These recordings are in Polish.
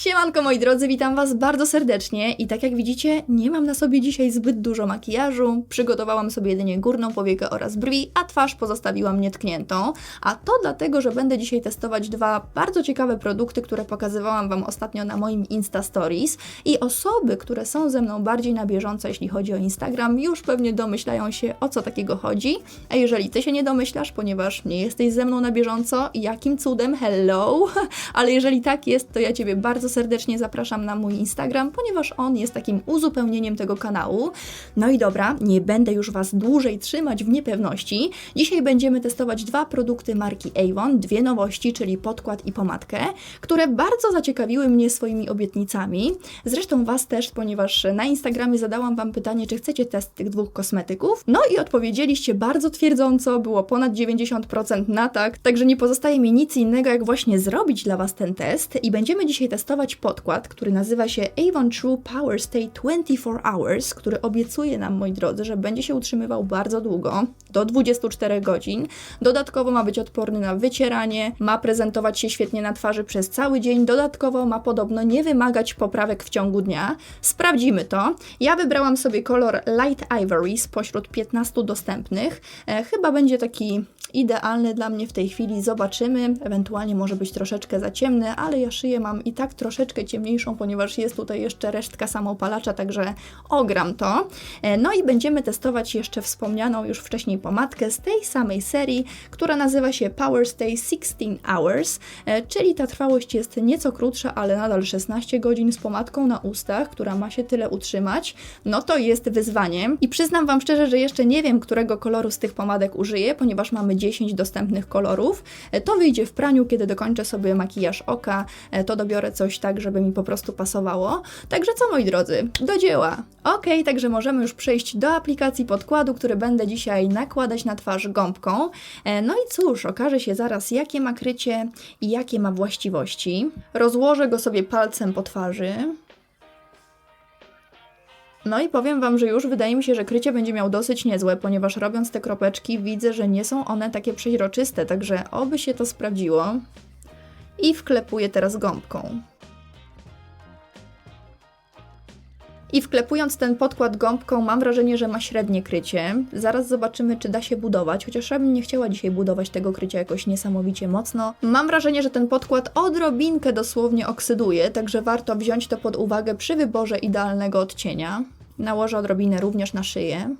Siemanko moi drodzy, witam Was bardzo serdecznie i tak jak widzicie, nie mam na sobie dzisiaj zbyt dużo makijażu, przygotowałam sobie jedynie górną powiekę oraz brwi, a twarz pozostawiłam nietkniętą, a to dlatego, że będę dzisiaj testować dwa bardzo ciekawe produkty, które pokazywałam Wam ostatnio na moim Insta Stories. I osoby, które są ze mną bardziej na bieżąco, jeśli chodzi o Instagram, już pewnie domyślają się o co takiego chodzi, a jeżeli Ty się nie domyślasz, ponieważ nie jesteś ze mną na bieżąco, jakim cudem, hello, ale jeżeli tak jest, to ja Ciebie bardzo serdecznie zapraszam na mój Instagram, ponieważ on jest takim uzupełnieniem tego kanału. No i dobra, nie będę już Was dłużej trzymać w niepewności. Dzisiaj będziemy testować dwa produkty marki Avon, dwie nowości, czyli podkład i pomadkę, które bardzo zaciekawiły mnie swoimi obietnicami. Zresztą Was też, ponieważ na Instagramie zadałam Wam pytanie, czy chcecie test tych dwóch kosmetyków. No i odpowiedzieliście bardzo twierdząco, było ponad 90% na tak, także nie pozostaje mi nic innego, jak właśnie zrobić dla Was ten test i będziemy dzisiaj testować podkład, który nazywa się Avon True Power Stay 24 Hours, który obiecuje nam, moi drodzy, że będzie się utrzymywał bardzo długo, do 24 godzin. Dodatkowo ma być odporny na wycieranie, ma prezentować się świetnie na twarzy przez cały dzień, dodatkowo ma podobno nie wymagać poprawek w ciągu dnia. Sprawdzimy to. Ja wybrałam sobie kolor Light Ivory spośród 15 dostępnych. E, chyba będzie taki idealny dla mnie w tej chwili. Zobaczymy. Ewentualnie może być troszeczkę za ciemny, ale ja szyję mam i tak troszeczkę ciemniejszą, ponieważ jest tutaj jeszcze resztka samopalacza, także ogram to. E, no i będziemy testować jeszcze wspomnianą już wcześniej pomadkę z tej samej serii, która nazywa się Power Stay 16 Hours, e, czyli ta trwałość jest nieco krótsza, ale nadal 16 godzin z pomadką na ustach, która ma się tyle utrzymać. No to jest wyzwaniem i przyznam Wam szczerze, że jeszcze nie wiem, którego koloru z tych pomadek użyję, ponieważ mamy 10 dostępnych kolorów. E, to wyjdzie w praniu, kiedy dokończę sobie makijaż oka, to dobiorę coś tak, żeby mi po prostu pasowało. Także co moi drodzy, do dzieła. Ok, także możemy już przejść do aplikacji podkładu, który będę dzisiaj nakładać na twarz gąbką. E, no i cóż, okaże się zaraz jakie ma krycie i jakie ma właściwości. Rozłożę go sobie palcem po twarzy. No i powiem Wam, że już wydaje mi się, że krycie będzie miał dosyć niezłe, ponieważ robiąc te kropeczki widzę, że nie są one takie przeźroczyste, także oby się to sprawdziło. I wklepuję teraz gąbką. I wklepując ten podkład gąbką mam wrażenie, że ma średnie krycie. Zaraz zobaczymy, czy da się budować, chociaż ja bym nie chciała dzisiaj budować tego krycia jakoś niesamowicie mocno. Mam wrażenie, że ten podkład odrobinkę dosłownie oksyduje, także warto wziąć to pod uwagę przy wyborze idealnego odcienia. Nałożę odrobinę również na szyję.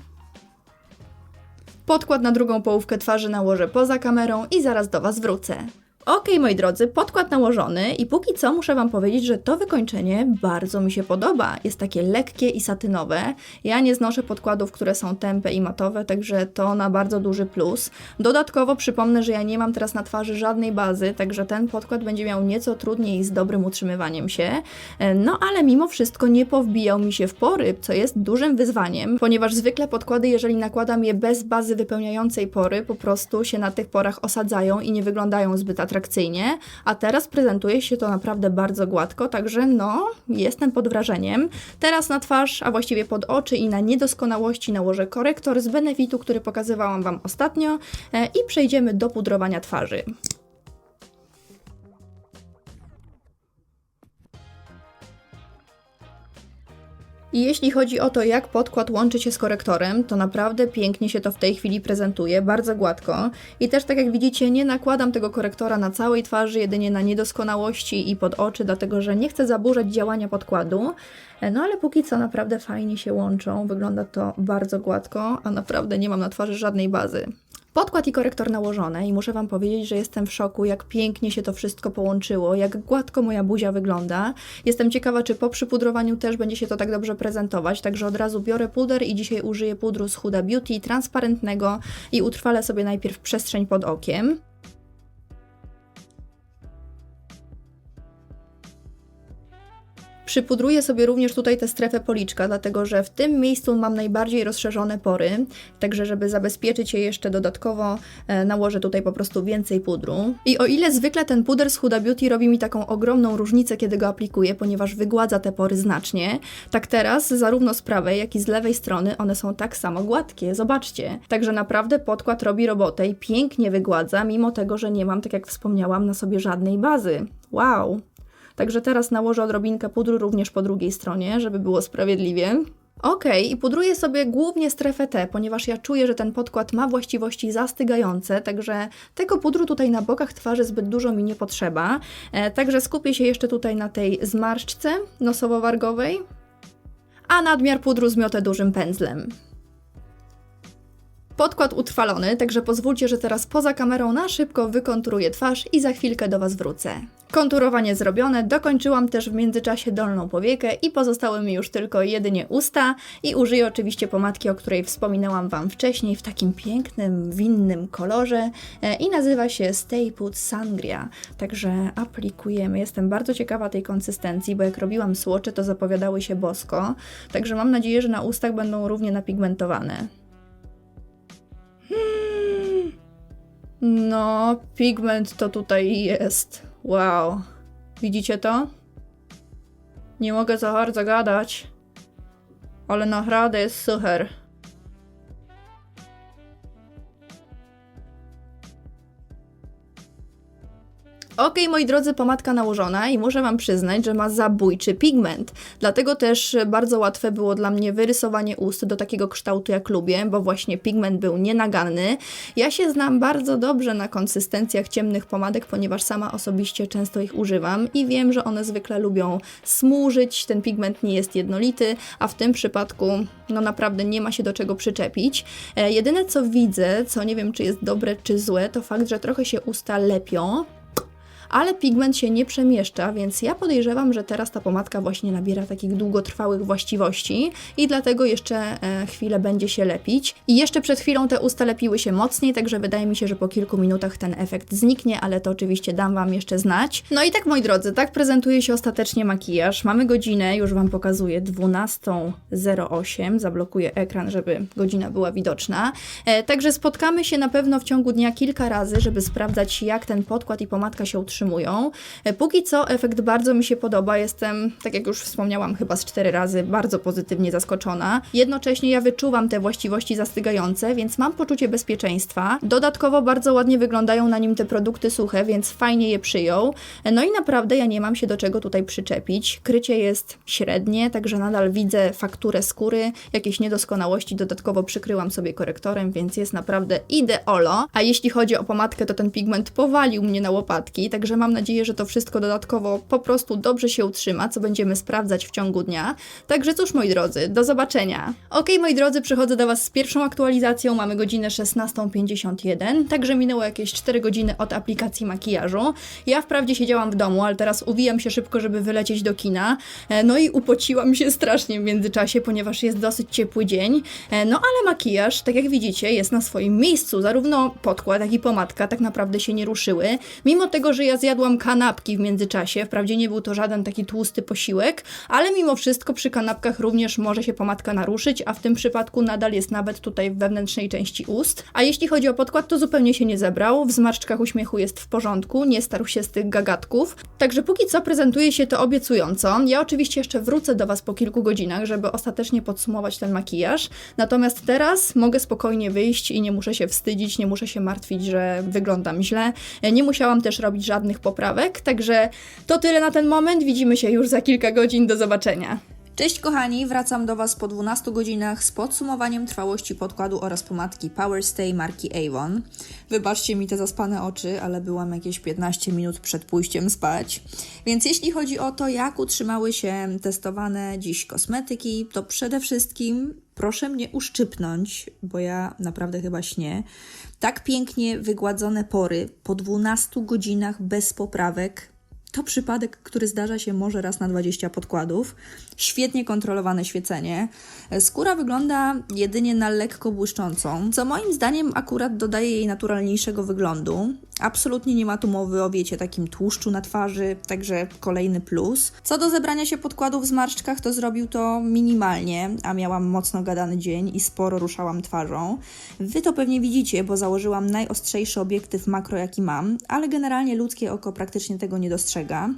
Podkład na drugą połówkę twarzy nałożę poza kamerą i zaraz do Was wrócę. Ok, moi drodzy, podkład nałożony i póki co muszę Wam powiedzieć, że to wykończenie bardzo mi się podoba. Jest takie lekkie i satynowe. Ja nie znoszę podkładów, które są tępe i matowe, także to na bardzo duży plus. Dodatkowo przypomnę, że ja nie mam teraz na twarzy żadnej bazy, także ten podkład będzie miał nieco trudniej z dobrym utrzymywaniem się. No ale mimo wszystko nie powbijał mi się w pory, co jest dużym wyzwaniem, ponieważ zwykle podkłady, jeżeli nakładam je bez bazy wypełniającej pory, po prostu się na tych porach osadzają i nie wyglądają zbyt atrakcyjnie a teraz prezentuje się to naprawdę bardzo gładko, także no, jestem pod wrażeniem. Teraz na twarz, a właściwie pod oczy i na niedoskonałości nałożę korektor z Benefitu, który pokazywałam Wam ostatnio e, i przejdziemy do pudrowania twarzy. I jeśli chodzi o to, jak podkład łączy się z korektorem, to naprawdę pięknie się to w tej chwili prezentuje, bardzo gładko. I też tak jak widzicie, nie nakładam tego korektora na całej twarzy, jedynie na niedoskonałości i pod oczy, dlatego że nie chcę zaburzać działania podkładu. No ale póki co naprawdę fajnie się łączą, wygląda to bardzo gładko, a naprawdę nie mam na twarzy żadnej bazy. Podkład i korektor nałożone i muszę Wam powiedzieć, że jestem w szoku, jak pięknie się to wszystko połączyło, jak gładko moja buzia wygląda. Jestem ciekawa, czy po przypudrowaniu też będzie się to tak dobrze prezentować, także od razu biorę puder i dzisiaj użyję pudru z Huda Beauty, transparentnego i utrwalę sobie najpierw przestrzeń pod okiem. Przypudruję sobie również tutaj tę strefę policzka, dlatego że w tym miejscu mam najbardziej rozszerzone pory, także żeby zabezpieczyć je jeszcze dodatkowo, e, nałożę tutaj po prostu więcej pudru. I o ile zwykle ten puder z Huda Beauty robi mi taką ogromną różnicę, kiedy go aplikuję, ponieważ wygładza te pory znacznie, tak teraz zarówno z prawej, jak i z lewej strony one są tak samo gładkie, zobaczcie. Także naprawdę podkład robi robotę i pięknie wygładza, mimo tego, że nie mam, tak jak wspomniałam, na sobie żadnej bazy. Wow! Także teraz nałożę odrobinkę pudru również po drugiej stronie, żeby było sprawiedliwie. Ok, i pudruję sobie głównie strefę T, ponieważ ja czuję, że ten podkład ma właściwości zastygające, także tego pudru tutaj na bokach twarzy zbyt dużo mi nie potrzeba. E, także skupię się jeszcze tutaj na tej zmarszczce nosowo-wargowej, a nadmiar pudru zmiotę dużym pędzlem. Podkład utrwalony, także pozwólcie, że teraz poza kamerą na szybko wykonturuję twarz i za chwilkę do Was wrócę. Konturowanie zrobione, dokończyłam też w międzyczasie dolną powiekę i pozostały mi już tylko jedynie usta i użyję oczywiście pomadki, o której wspominałam Wam wcześniej w takim pięknym, winnym kolorze e, i nazywa się Stay Put Sangria. Także aplikujemy. Jestem bardzo ciekawa tej konsystencji, bo jak robiłam słocze, to zapowiadały się bosko, także mam nadzieję, że na ustach będą równie napigmentowane. No, pigment to tutaj jest. Wow. Widzicie to? Nie mogę za bardzo gadać. Ale naprawdę jest super. Okej, moi drodzy, pomadka nałożona i muszę Wam przyznać, że ma zabójczy pigment. Dlatego też bardzo łatwe było dla mnie wyrysowanie ust do takiego kształtu, jak lubię, bo właśnie pigment był nienaganny. Ja się znam bardzo dobrze na konsystencjach ciemnych pomadek, ponieważ sama osobiście często ich używam i wiem, że one zwykle lubią smużyć, ten pigment nie jest jednolity, a w tym przypadku no naprawdę nie ma się do czego przyczepić. E, jedyne co widzę, co nie wiem czy jest dobre czy złe, to fakt, że trochę się usta lepią, ale pigment się nie przemieszcza, więc ja podejrzewam, że teraz ta pomadka właśnie nabiera takich długotrwałych właściwości i dlatego jeszcze e, chwilę będzie się lepić. I jeszcze przed chwilą te usta lepiły się mocniej, także wydaje mi się, że po kilku minutach ten efekt zniknie, ale to oczywiście dam Wam jeszcze znać. No i tak moi drodzy, tak prezentuje się ostatecznie makijaż. Mamy godzinę, już Wam pokazuję, 12.08. Zablokuję ekran, żeby godzina była widoczna. E, także spotkamy się na pewno w ciągu dnia kilka razy, żeby sprawdzać jak ten podkład i pomadka się utrzymują utrzymują. E, póki co efekt bardzo mi się podoba. Jestem, tak jak już wspomniałam, chyba z cztery razy bardzo pozytywnie zaskoczona. Jednocześnie ja wyczuwam te właściwości zastygające, więc mam poczucie bezpieczeństwa. Dodatkowo bardzo ładnie wyglądają na nim te produkty suche, więc fajnie je przyjął. E, no i naprawdę ja nie mam się do czego tutaj przyczepić. Krycie jest średnie, także nadal widzę fakturę skóry, jakieś niedoskonałości dodatkowo przykryłam sobie korektorem, więc jest naprawdę ideolo. A jeśli chodzi o pomadkę, to ten pigment powalił mnie na łopatki, także Także mam nadzieję, że to wszystko dodatkowo po prostu dobrze się utrzyma, co będziemy sprawdzać w ciągu dnia. Także cóż, moi drodzy, do zobaczenia. Ok, moi drodzy, przychodzę do Was z pierwszą aktualizacją. Mamy godzinę 16.51, także minęło jakieś 4 godziny od aplikacji makijażu. Ja wprawdzie siedziałam w domu, ale teraz uwijam się szybko, żeby wylecieć do kina. E, no i upociłam się strasznie w międzyczasie, ponieważ jest dosyć ciepły dzień. E, no ale makijaż, tak jak widzicie, jest na swoim miejscu. Zarówno podkład, jak i pomadka tak naprawdę się nie ruszyły. Mimo tego, że ja zjadłam kanapki w międzyczasie. Wprawdzie nie był to żaden taki tłusty posiłek, ale mimo wszystko przy kanapkach również może się pomadka naruszyć, a w tym przypadku nadal jest nawet tutaj w wewnętrznej części ust. A jeśli chodzi o podkład, to zupełnie się nie zebrał. W zmarszczkach uśmiechu jest w porządku, nie starł się z tych gagatków. Także póki co prezentuje się to obiecująco. Ja oczywiście jeszcze wrócę do Was po kilku godzinach, żeby ostatecznie podsumować ten makijaż. Natomiast teraz mogę spokojnie wyjść i nie muszę się wstydzić, nie muszę się martwić, że wyglądam źle. Nie musiałam też robić żadnych żadnych poprawek. Także to tyle na ten moment. Widzimy się już za kilka godzin. Do zobaczenia. Cześć kochani, wracam do Was po 12 godzinach z podsumowaniem trwałości podkładu oraz pomadki Power Stay marki Avon. Wybaczcie mi te zaspane oczy, ale byłam jakieś 15 minut przed pójściem spać. Więc jeśli chodzi o to, jak utrzymały się testowane dziś kosmetyki, to przede wszystkim proszę mnie uszczypnąć, bo ja naprawdę chyba śnię. Tak pięknie wygładzone pory po 12 godzinach bez poprawek to przypadek, który zdarza się może raz na 20 podkładów. Świetnie kontrolowane świecenie. Skóra wygląda jedynie na lekko błyszczącą, co moim zdaniem akurat dodaje jej naturalniejszego wyglądu. Absolutnie nie ma tu mowy o wiecie takim tłuszczu na twarzy, także kolejny plus. Co do zebrania się podkładów w zmarszczkach, to zrobił to minimalnie, a miałam mocno gadany dzień i sporo ruszałam twarzą. Wy to pewnie widzicie, bo założyłam najostrzejszy obiektyw makro jaki mam, ale generalnie ludzkie oko praktycznie tego nie dostrzega.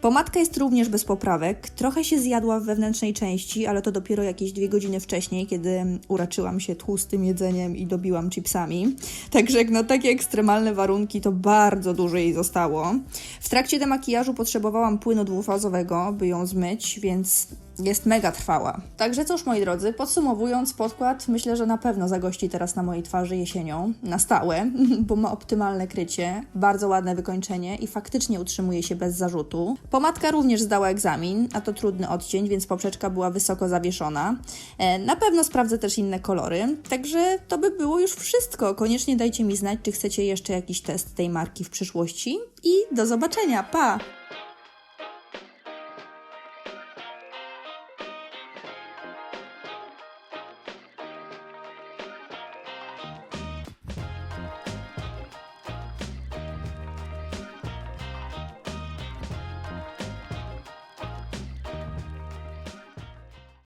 Pomadka jest również bez poprawek, trochę się zjadła w wewnętrznej części, ale to dopiero jakieś dwie godziny wcześniej, kiedy uraczyłam się tłustym jedzeniem i dobiłam chipsami. Także no takie ekstremalne warunki to bardzo dużo jej zostało. W trakcie demakijażu potrzebowałam płynu dwufazowego, by ją zmyć, więc jest mega trwała. Także cóż, moi drodzy, podsumowując podkład, myślę, że na pewno zagości teraz na mojej twarzy jesienią, na stałe, bo ma optymalne krycie, bardzo ładne wykończenie i faktycznie utrzymuje się bez zarzutu. Pomadka również zdała egzamin, a to trudny odcień, więc poprzeczka była wysoko zawieszona. E, Na pewno sprawdzę też inne kolory, także to by było już wszystko. Koniecznie dajcie mi znać, czy chcecie jeszcze jakiś test tej marki w przyszłości i do zobaczenia, pa!